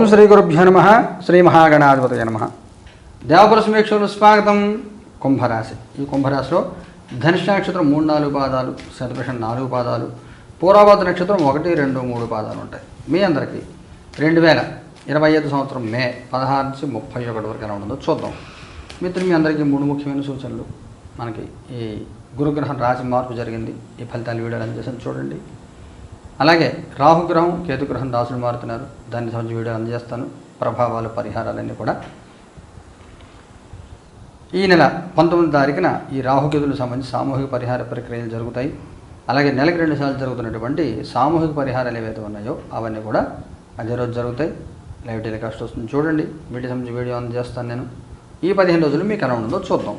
ఓం శ్రీ గురుభ్యో నమ శ్రీ మహాగణాధిపతయ నమ. దేవపుర సమీక్షలు స్వాగతం. కుంభరాశి. ఈ కుంభరాశిలో ధనుష్ నక్షత్రం మూడు నాలుగు పాదాలు శతభిషం నాలుగు పాదాలు పూర్వభాద్ర నక్షత్రం ఒకటి రెండు మూడు పాదాలు ఉంటాయి. మీ అందరికీ రెండు వేల ఇరవై ఐదు సంవత్సరం మే పదహారు నుంచి ముప్పై ఒకటి వరకు ఎలా ఉంటుందో చూద్దాం. మిత్రులు మీ అందరికీ మూడు ముఖ్యమైన సూచనలు. మనకి ఈ గురుగ్రహం రాశి మార్పు జరిగింది. ఈ ఫలితాలు వీడియోలు అందజేసాను చూడండి. అలాగే రాహుగ్రహం కేతుగ్రహం దాసులు మారుతున్నారు. దాన్ని సంబంధించి వీడియో అందజేస్తాను. ప్రభావాలు పరిహారాలన్నీ కూడా. ఈ నెల పంతొమ్మిది తారీఖున ఈ రాహుకేతులకు సంబంధించి సామూహిక పరిహార ప్రక్రియలు జరుగుతాయి. అలాగే నెలకి రెండు సార్లు జరుగుతున్నటువంటి సామూహిక పరిహారాలు ఏవైతే ఉన్నాయో అవన్నీ కూడా అదే రోజు జరుగుతాయి. లైవ్ టెలికాస్ట్ వస్తుంది. చూడండి. వీటి సంబంధించి వీడియో అందజేస్తాను నేను. ఈ పదిహేను రోజులు మీకు ఎలా ఉంటుందో చూద్దాం.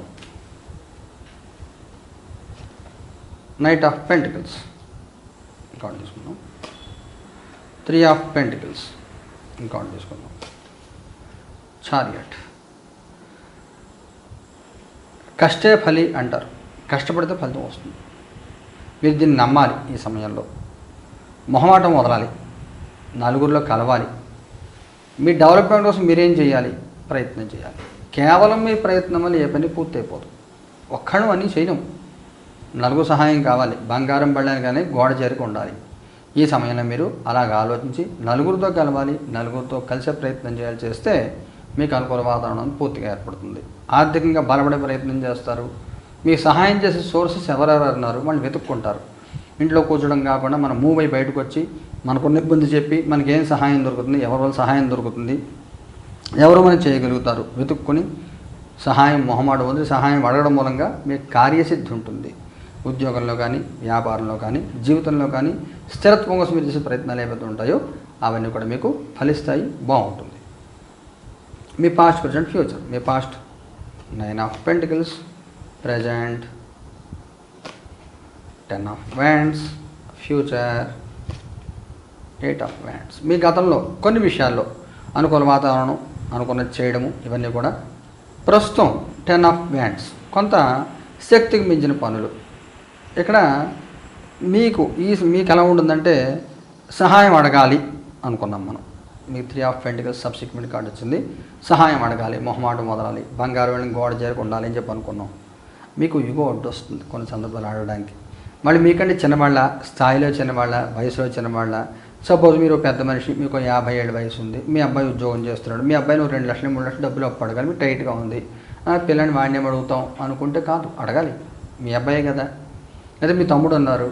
Knight of pentacles. ఇంకౌంట్ తీసుకుందాం. త్రీ ఆఫ్ పెంటికల్స్ ఇంకా తీసుకుందాం. చారియట్ కష్టే ఫలి అంటారు. కష్టపడితే ఫలితం వస్తుంది. మీరు దీన్ని నమ్మాలి ఈ సమయంలో. మొహమాటం వదలాలి. నలుగురిలో కలవాలి. మీ డెవలప్మెంట్ కోసం మీరేం చేయాలి? ప్రయత్నం చేయాలి. కేవలం మీ ప్రయత్నం వల్ల ఏ పని పూర్తయిపోదు. ఒక్కడం అన్నీ అని చేయడం నలుగురు సహాయం కావాలి. బంగారం పడడానికి కానీ గోడ చేరుకు ఉండాలి. ఈ సమయంలో మీరు అలాగ ఆలోచించి నలుగురితో కలవాలి నలుగురితో కలిసే ప్రయత్నం చేయాలి చేస్తే మీకు అనుకూల వాతావరణం పూర్తిగా ఏర్పడుతుంది. ఆర్థికంగా బలపడే ప్రయత్నం చేస్తారు. మీకు సహాయం చేసే సోర్సెస్ ఎవరెవరు ఉన్నారు వాళ్ళు వెతుక్కుంటారు. ఇంట్లో కూర్చోడం కాకుండా మనం మూవ్ అయి బయటకు వచ్చి మనకున్న ఇబ్బంది చెప్పి మనకేం సహాయం దొరుకుతుంది ఎవరి వల్ల సహాయం దొరుకుతుంది ఎవరు మనం చేయగలుగుతారు వెతుక్కొని సహాయం మొహమాట వదిలి సహాయం అడగడం మూలంగా మీకు కార్యసిద్ధి ఉంటుంది. ఉద్యోగంలో కానీ వ్యాపారంలో కానీ జీవితంలో కానీ స్థిరత్వం కోసం మీరు చేసే ప్రయత్నాలు ఏవైతే ఉంటాయో అవన్నీ కూడా మీకు ఫలిస్తాయి బాగుంటుంది. మీ past present future me past nine of pentacles present ten of wands future eight of wands మీ గతంలో కొన్ని విషయాల్లో అనుకూల వాతావరణం అనుకున్నది చేయడము ఇవన్నీ కూడా ప్రస్తుతం టెన్ ఆఫ్ వ్యాండ్స్ కొంత శక్తికి మించిన పనులు. ఇక్కడ మీకు ఈ మీకు ఎలా ఉంటుందంటే సహాయం అడగాలి అనుకున్నాం మనం. మీకు three of pentacles subsequent card వచ్చింది. సహాయం అడగాలి మొహమాటం మొదలాలి బంగారు వెళ్ళి గోడ చేరకుండాలి అని చెప్పి అనుకున్నాం. మీకు యుగో అడ్డు వస్తుంది కొన్ని సందర్భాలు ఆడడానికి. మళ్ళీ మీకంటే చిన్నవాళ్ళ స్థాయిలో చిన్నవాళ్ళ వయసులో చిన్నవాళ్ళ సపోజ్ మీరు పెద్ద మనిషి మీకు యాభై ఏళ్ళ వయసు ఉంది. మీ అబ్బాయి ఉద్యోగం చేస్తున్నాడు. మీ అబ్బాయి నువ్వు రెండు లక్షలు మూడు లక్షలు డబ్బులు అప్పు అడగాలి మీకు టైట్గా ఉంది. పిల్లని వాడిని అడుగుతాం అనుకుంటే కాదు అడగాలి. మీ అబ్బాయే కదా. లేదా మీ తమ్ముడు ఉన్నారు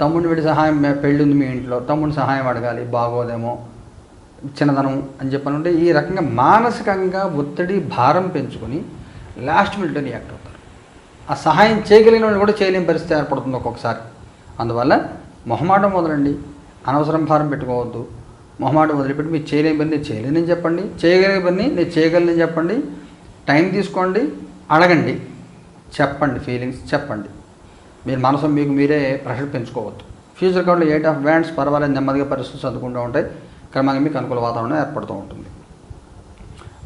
తమ్ముడిని వెళ్ళి సహాయం పెళ్ళి ఉంది మీ ఇంట్లో తమ్ముడిని సహాయం అడగాలి బాగోదేమో చిన్నదనం అని చెప్పాలంటే ఈ రకంగా మానసికంగా ఒత్తిడి భారం పెంచుకొని లాస్ట్ మినిట్లో రియాక్ట్ అవుతారు. ఆ సహాయం చేయగలిగిన వాళ్ళు కూడా చేయలేని పరిస్థితి ఏర్పడుతుంది ఒక్కొక్కసారి. అందువల్ల మొహమాటం వదలండి అనవసరం భారం పెట్టుకోవద్దు. మొహమాటం వదిలిపెట్టి మీరు చేయలేని పని నేను చేయలేనని చెప్పండి. చేయగలిగే పని నేను చేయగలనని చెప్పండి. టైం తీసుకోండి. అడగండి. చెప్పండి ఫీలింగ్స్ చెప్పండి. మీరు మనసు మీకు మీరే ప్రెషర్ పెంచుకోవద్దు. ఫ్యూచర్ కార్డులో ఎయిట్ ఆఫ్ బ్యాండ్స్ పర్వాలేదు నెమ్మదిగా పరిస్థితులు చదువుకుంటూ ఉంటాయి. క్రమంగా మీకు అనుకూల వాతావరణం ఏర్పడుతూ ఉంటుంది.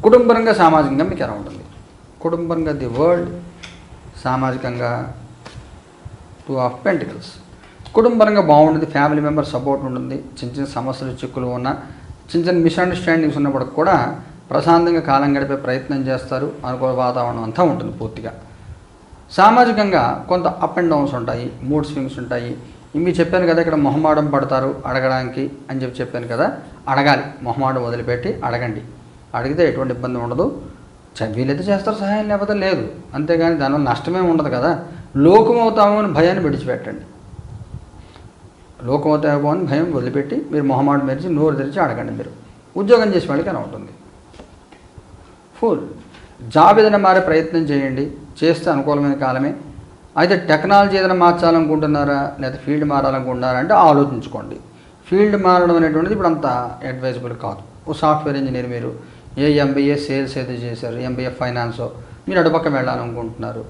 కుటుంబరంగా సామాజికంగా మీకు ఎలా ఉంటుంది? కుటుంబరంగా ది వరల్డ్ సామాజికంగా టూ ఆఫ్ పెంటికల్స్ కుటుంబరంగా బాగుంటుంది ఫ్యామిలీ మెంబర్ సపోర్ట్ ఉంటుంది. చిన్న చిన్న సమస్యలు చిక్కులు ఉన్న చిన్న చిన్న మిస్అండర్స్టాండింగ్స్ ఉన్నప్పటికి కూడా ప్రశాంతంగా కాలం గడిపే ప్రయత్నం చేస్తారు. అనుకూల వాతావరణం అంతా ఉంటుంది పూర్తిగా. సామాజికంగా కొంత అప్ అండ్ డౌన్స్ ఉంటాయి మూడ్ స్వింగ్స్ ఉంటాయి. ఇవి చెప్పాను కదా ఇక్కడ మొహమాటం పడతారు అడగడానికి అని చెప్పి చెప్పాను కదా అడగాలి. మొహమాటం వదిలిపెట్టి అడగండి. అడిగితే ఎటువంటి ఇబ్బంది ఉండదు. చ- వీలైతే చేస్తారు సహాయం లేకపోతే లేదు. అంతేగాని దానివల్ల నష్టమే ఉండదు కదా. లోకమవుతాము అని భయాన్ని విడిచిపెట్టండి. లోకం అని భయం వదిలిపెట్టి మీరు మొహమాటం మెరిచి నోరు తెరిచి అడగండి మీరు. ఉద్యోగం చేసే వాళ్ళకి అలా ఉంటుంది ఫుల్ జాబ్ ఏదైనా మారే ప్రయత్నం చేయండి. చేస్తే అనుకూలమైన కాలమే. అయితే టెక్నాలజీ ఏదైనా మార్చాలనుకుంటున్నారా? లేదా ఫీల్డ్ మారాలనుకుంటున్నారా అంటే ఆలోచించుకోండి. ఫీల్డ్ మారడం అనేటువంటిది ఇప్పుడు అంత అడ్వైజబుల్ కాదు. ఓ సాఫ్ట్వేర్ ఇంజనీర్ మీరు ఏ ఎంబీఏ సేల్స్ ఏదో చేశారు ఎంబీఏ ఫైనాన్స్ మీరు అటుపక్క వెళ్ళాలనుకుంటున్నారు.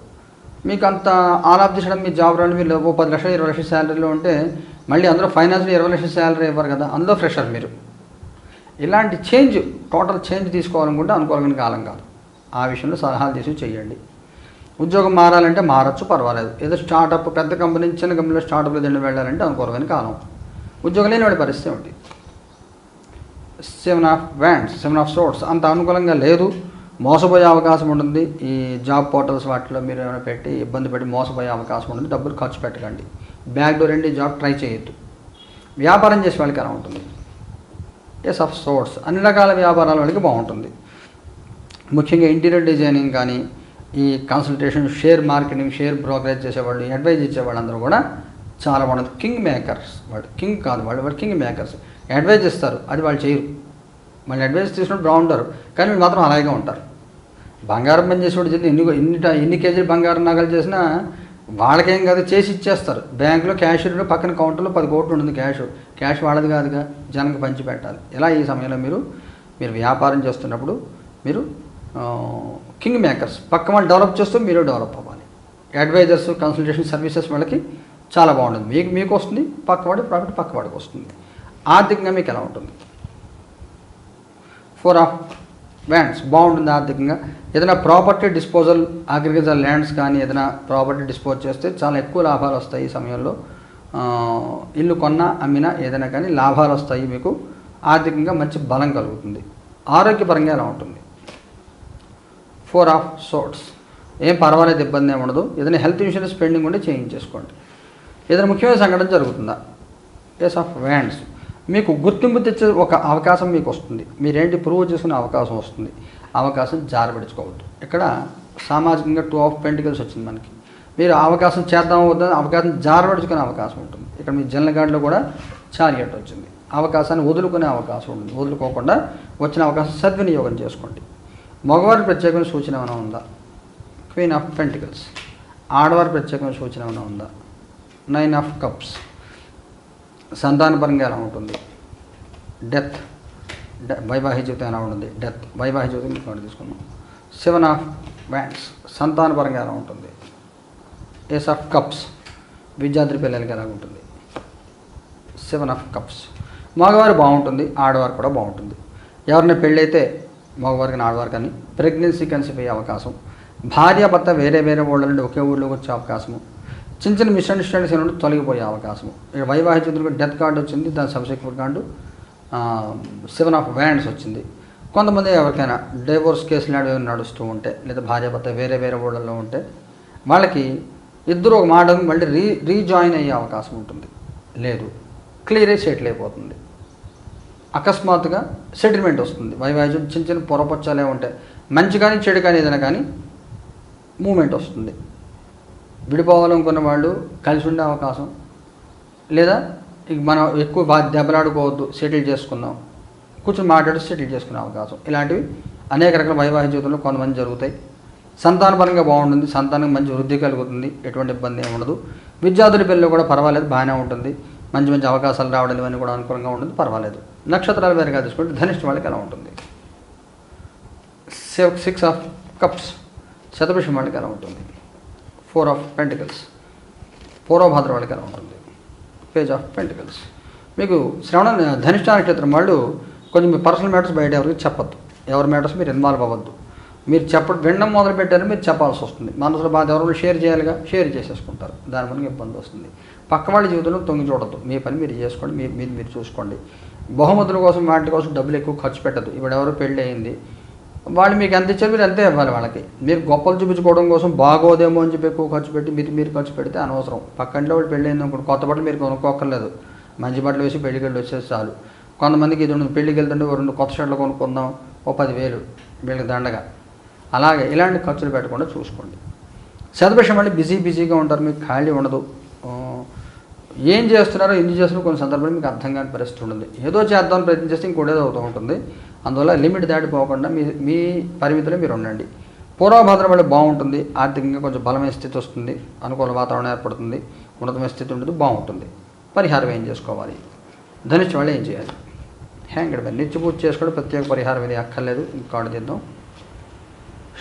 మీకు అంత ఆల్ ఆఫ్ ది సడన్ మీ జాబ్ రాని మీరు ఓ పది లక్షలు ఇరవై లక్షల శాలరీలో ఉంటే మళ్ళీ అందులో ఫైనాన్స్లో ఇరవై లక్షల శాలరీ ఇవ్వరు కదా అందులో ఫ్రెషర్ మీరు. ఇలాంటి చేంజ్ టోటల్ చేంజ్ తీసుకోవాలనుకుంటే అనుకూలమైన కాలం కాదు. ఆ విషయంలో సలహాలు తీసి చేయండి ఉద్యోగం మారాలంటే మారచ్చు పర్వాలేదు. ఏదో స్టార్టప్ పెద్ద కంపెనీ చిన్న కంపెనీలో స్టార్టప్లో దండి వెళ్ళాలంటే అనుకూలమైన కాలం. ఉద్యోగం లేనివాడి పరిస్థితి ఏమిటి? Seven of wands seven of swords అంత అనుకూలంగా లేదు. మోసపోయే అవకాశం ఉంటుంది. ఈ జాబ్ పోర్టల్స్ వాటిలో మీరు ఏమైనా పెట్టి ఇబ్బంది పెట్టి మోసపోయే అవకాశం ఉంటుంది. డబ్బులు ఖర్చు పెట్టకండి. బ్యాక్ డోర్ అండి జాబ్ ట్రై చేయొద్దు. వ్యాపారం చేసే వాళ్ళకి ఎలా ఉంటుంది? ఎస్ ఆఫ్ సోర్ట్స్ అన్ని రకాల వ్యాపారాల వాళ్ళకి బాగుంటుంది. ముఖ్యంగా ఇంటీరియర్ డిజైనింగ్ కానీ ఈ consultation share marketing share brokerage చేసేవాళ్ళు అడ్వైజ్ ఇచ్చేవాళ్ళు అందరూ కూడా చాలా బాగుంది కింగ్ మేకర్స్ వాళ్ళు. కింగ్ కాదు వాళ్ళు. వాళ్ళు కింగ్ మేకర్స్ అడ్వైజ్ ఇస్తారు. అది వాళ్ళు చేయరు. మళ్ళీ అడ్వైజ్ తీసుకున్నప్పుడు బాగుంటారు. కానీ వీళ్ళు మాత్రం అలాగే ఉంటారు. బంగారం పని చేసేవాడు చేతి ఎన్ని ఎన్ని ఎన్ని కేజీలు బంగారం నగలు చేసినా వాళ్ళకేం కాదు చేసి ఇచ్చేస్తారు. బ్యాంకులో క్యాషియర్లో పక్కన కౌంటర్లో పది కోట్లు ఉంటుంది క్యాష్ క్యాష్ వాళ్ళది కాదుగా. జనంకి పంచి పెట్టాలి. ఇలా ఈ సమయంలో మీరు మీరు వ్యాపారం చేస్తున్నప్పుడు మీరు కింగ్ మేకర్స్ పక్క వాళ్ళు డెవలప్ చేస్తూ మీరు డెవలప్ అవ్వాలి. అడ్వైజర్స్ కన్సల్టేషన్ సర్వీసెస్ వాళ్ళకి చాలా బాగుంటుంది. మీకు మీకు వస్తుంది పక్కవాడి ప్రాఫిట్ పక్కవాడికి వస్తుంది. ఆర్థికంగా మీకు ఎలా ఉంటుంది? ఫోర్ ఆఫ్ వ్యాండ్స్ బాగుంటుంది ఆర్థికంగా. ఏదైనా ప్రాపర్టీ డిస్పోజల్ అగ్రికల్చర్ ల్యాండ్స్ కానీ ఏదైనా ప్రాపర్టీ డిస్పోజ్ చేస్తే చాలా ఎక్కువ లాభాలు వస్తాయి ఈ సమయంలో. ఇల్లు కొన్నా అమ్మినా ఏదైనా కానీ లాభాలు వస్తాయి మీకు. ఆర్థికంగా మంచి బలం కలుగుతుంది. ఆరోగ్యపరంగా ఎలా ఉంటుంది? Four of swords. ఏం పర్వాలేదు ఇబ్బంది ఏమి ఉండదు. ఏదైనా హెల్త్ ఇన్సూరెన్స్ పెండింగ్ ఉంటే చేయించేసుకోండి. ఏదైనా ముఖ్యమైన సంఘటన జరుగుతుందా? కేస్ ఆఫ్ వ్యాండ్స్ మీకు గుర్తింపు తెచ్చే ఒక అవకాశం మీకు వస్తుంది. మీరేంటి ప్రూవ్ చేసుకునే అవకాశం వస్తుంది? అవకాశం జారబెడుచుకోవద్దు ఇక్కడ సామాజికంగా టూ ఆఫ్ పెంటికల్స్ వచ్చింది మనకి. మీరు అవకాశం చేద్దాం వద్ద? అవకాశం జారబడుచుకునే అవకాశం ఉంటుంది. ఇక్కడ మీ జనరల్ కూడా చారియట్ వచ్చింది. అవకాశాన్ని వదులుకునే అవకాశం ఉంటుంది. వదులుకోకుండా వచ్చిన అవకాశం సద్వినియోగం చేసుకోండి. మగవారి ప్రత్యేకమైన సూచన ఏమైనా ఉందా? క్వీన్ ఆఫ్ పెంటికల్స్ ఆడవారి ప్రత్యేకమైన సూచన ఏమైనా ఉందా? నైన్ ఆఫ్ కప్స్ సంతానపరంగా ఎలా ఉంటుంది? డెత్ వైవాహిక జీవితం ఎలా ఉంటుంది? డెత్ వైవాహిక జీవితం మీకు తీసుకున్నాం సెవెన్ ఆఫ్ వ్యాండ్స్ సంతానపరంగా ఎలా ఉంటుంది? ఏస్ ఆఫ్ కప్స్ విద్యార్థి పిల్లలకి ఎలా ఉంటుంది? సెవెన్ ఆఫ్ కప్స్ మగవారు బాగుంటుంది ఆడవారు కూడా బాగుంటుంది. ఎవరిని పెళ్ళైతే మగవారికి ఆడవారికి కానీ ప్రెగ్నెన్సీ కన్సీవ్ అయ్యే అవకాశం. భార్య భర్త వేరే వేరే ఊళ్ళ నుండి ఒకే ఊళ్ళోకి వచ్చే అవకాశము. చిన్న చిన్న మిస్అండర్స్టాండింగ్స్ నుండి తొలగిపోయే అవకాశము. ఇక వైవాహిక చంద్రుడికి డెత్ కార్డు వచ్చింది దాని subsequent card seven of wands వచ్చింది. కొంతమంది ఎవరికైనా డైవోర్స్ కేసులు లాంటివి ఏమైనా నడుస్తూ ఉంటే లేదా భార్య భర్త వేరే వేరే ఊళ్ళల్లో ఉంటే వాళ్ళకి ఇద్దరు ఒక మాట మళ్ళీ రీ రీజాయిన్ అయ్యే అవకాశం ఉంటుంది. లేదు క్లియరే సెటిల్ అయిపోతుంది. అకస్మాత్తుగా సెటిల్మెంట్ వస్తుంది. వైవాహిక చిన్న చిన్న పొరపచ్చాలే ఉంటాయి మంచి కానీ చెడు కానీ ఏదైనా కానీ మూమెంట్ వస్తుంది. విడిపోవాలనుకున్న వాళ్ళు కలిసి ఉండే అవకాశం. లేదా ఇక మనం ఎక్కువ దెబ్బలాడుకోవద్దు సెటిల్ చేసుకుందాం. కూర్చొని మాట్లాడి సెటిల్ చేసుకునే అవకాశం. ఇలాంటివి అనేక రకాల వైవాహిక జీవితంలో కొంతమంది జరుగుతాయి. సంతానపరంగా బాగుంటుంది. సంతానం మంచి వృద్ధి కలుగుతుంది. ఎటువంటి ఇబ్బంది ఏమి ఉండదు. విద్యార్థుల పిల్లలు కూడా పర్వాలేదు బాగానే ఉంటుంది. మంచి మంచి అవకాశాలు రావడం ఇవన్నీ కూడా అనుకూలంగా ఉంటుంది పర్వాలేదు. నక్షత్రాల వేరుగా తీసుకుంటే ధనిష్ట వాళ్ళకి ఎలా ఉంటుంది. సిక్స్ ఆఫ్ కప్స్ శతభిషం వాళ్ళకి ఎలా ఉంటుంది. ఫోర్ ఆఫ్ పెంటికల్స్ పూర్వభాద్ర వాళ్ళకి ఎలా ఉంటుంది. పేజ్ ఆఫ్ పెంటికల్స్ మీకు శ్రవణ ధనిష్ట నక్షత్రం వాళ్ళు కొంచెం మీ పర్సనల్ మ్యాటర్స్ బయట ఎవరికి చెప్పద్దు. ఎవరి మ్యాటర్స్ మీరు ఇన్వాల్వ్ అవ్వద్దు. మీరు చెప్ప వినడం మొదలుపెట్టారు మీరు చెప్పాల్సి వస్తుంది. మనసులో బాధ ఎవరు షేర్ చేయాలిగా షేర్ చేసేసుకుంటారు. దాని వల్ల ఇబ్బంది వస్తుంది. పక్క వాళ్ళ జీవితంలో తొంగి చూడద్దు. మీ పని మీరు చేసుకోండి మీ మీరు మీరు చూసుకోండి. బహుమతుల కోసం వాటి కోసం డబ్బులు ఎక్కువ ఖర్చు పెట్టదు ఇప్పుడు ఎవరు పెళ్ళి అయింది. వాళ్ళు మీకు ఎంత ఇచ్చారు మీరు అంతే ఇవ్వాలి వాళ్ళకి? మీరు గొప్పలు చూపించుకోవడం కోసం బాగోదేమో అని చెప్పి ఎక్కువ ఖర్చు పెట్టి మీరు మీరు ఖర్చు పెడితే అనవసరం. పక్కంట్లో వాళ్ళు పెళ్ళి అయింది అనుకోండి కొత్త బట్టలు మీరు కొనుక్కోక్కర్లేదు. మంచి బట్టలు వేసి పెళ్ళికెళ్ళి వచ్చేసి చాలు. కొంతమందికి ఇది ఉండదు పెళ్ళికి వెళ్తుంటే ఓ రెండు కొత్త షర్ట్లు కొనుక్కుందాం ఓ పదివేలు వీళ్ళకి దండగా. అలాగే ఇలాంటి ఖర్చులు పెట్టకుండా చూసుకోండి. శతభిషం అంటే బిజీ బిజీగా ఉంటారు మీకు ఖాళీ ఉండదు. ఏం చేస్తున్నారో ఎందుకు చేస్తున్నారో కొన్ని సందర్భాలు మీకు అర్థం కాని పరిస్థితి ఉంటుంది. ఏదో చేద్దామని ప్రయత్నం చేస్తే ఇంకోటేదో అవుతూ ఉంటుంది. అందువల్ల లిమిట్ దాటిపోకుండా మీ మీ పరిమితిలో మీరు ఉండండి. పూర్వభద్రం వల్ల బాగుంటుంది. ఆర్థికంగా కొంచెం బలమైన స్థితి వస్తుంది. అనుకూల వాతావరణం ఏర్పడుతుంది. ఉన్నతమైన స్థితి ఉంటుంది బాగుంటుంది. పరిహారం ఏం చేసుకోవాలి? ధనుష్ వాళ్ళు ఏం చేయాలి? హ్యాంగ్ నిత్య పూజ చేసుకోవడం ప్రత్యేక పరిహారం ఇది అక్కర్లేదు. ఇంకోటి చేద్దాం.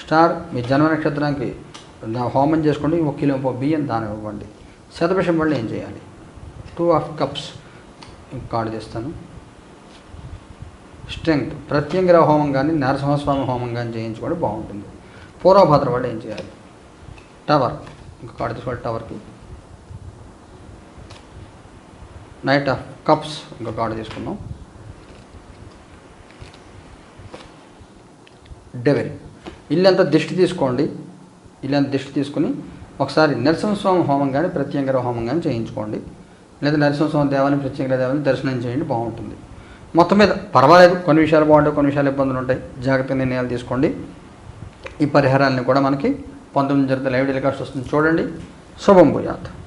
స్టార్ మీ జన్మ నక్షత్రానికి హోమం చేసుకోండి ఒక కిలో బియ్యం దానం ఇవ్వండి. శతభిషం వల్ల ఏం చేయాలి? టూ ఆఫ్ కప్స్ కార్డు చేస్తాను. స్ట్రెంగ్త్ ప్రత్యంగిర హోమం కానీ నరసింహస్వామి హోమం కానీ చేయించుకోవడం బాగుంటుంది. పూర్వభద్ర వాళ్ళు ఏం చేయాలి? టవర్ ఇంకా కార్డు తీసుకోవాలి టవర్కి నైట్ ఆఫ్ కప్స్ ఇంకా కార్డు తీసుకుందాం. డెవెల్ ఇల్లంతా దిష్టి తీసుకోండి. ఇల్లంతా దిష్టి తీసుకుని ఒకసారి నరసింహస్వామి హోమం కానీ ప్రత్యంగర హోమం కానీ చేయించుకోండి. లేదా నరసింహస్వామి దేవాలయం ప్రత్యంగర దేవాలయం దర్శనం చేయండి బాగుంటుంది. మొత్తం మీద పర్వాలేదు. కొన్ని విషయాలు బాగుంటాయి కొన్ని విషయాలు ఇబ్బందులు ఉంటాయి. జాగ్రత్త నిర్ణయాలు తీసుకోండి. ఈ పరిహారాలను కూడా మనకి పంతొమ్మిది జరిగితే లైవ్ టెలికాస్ట్ వస్తుంది. చూడండి. శుభం భూయాత్.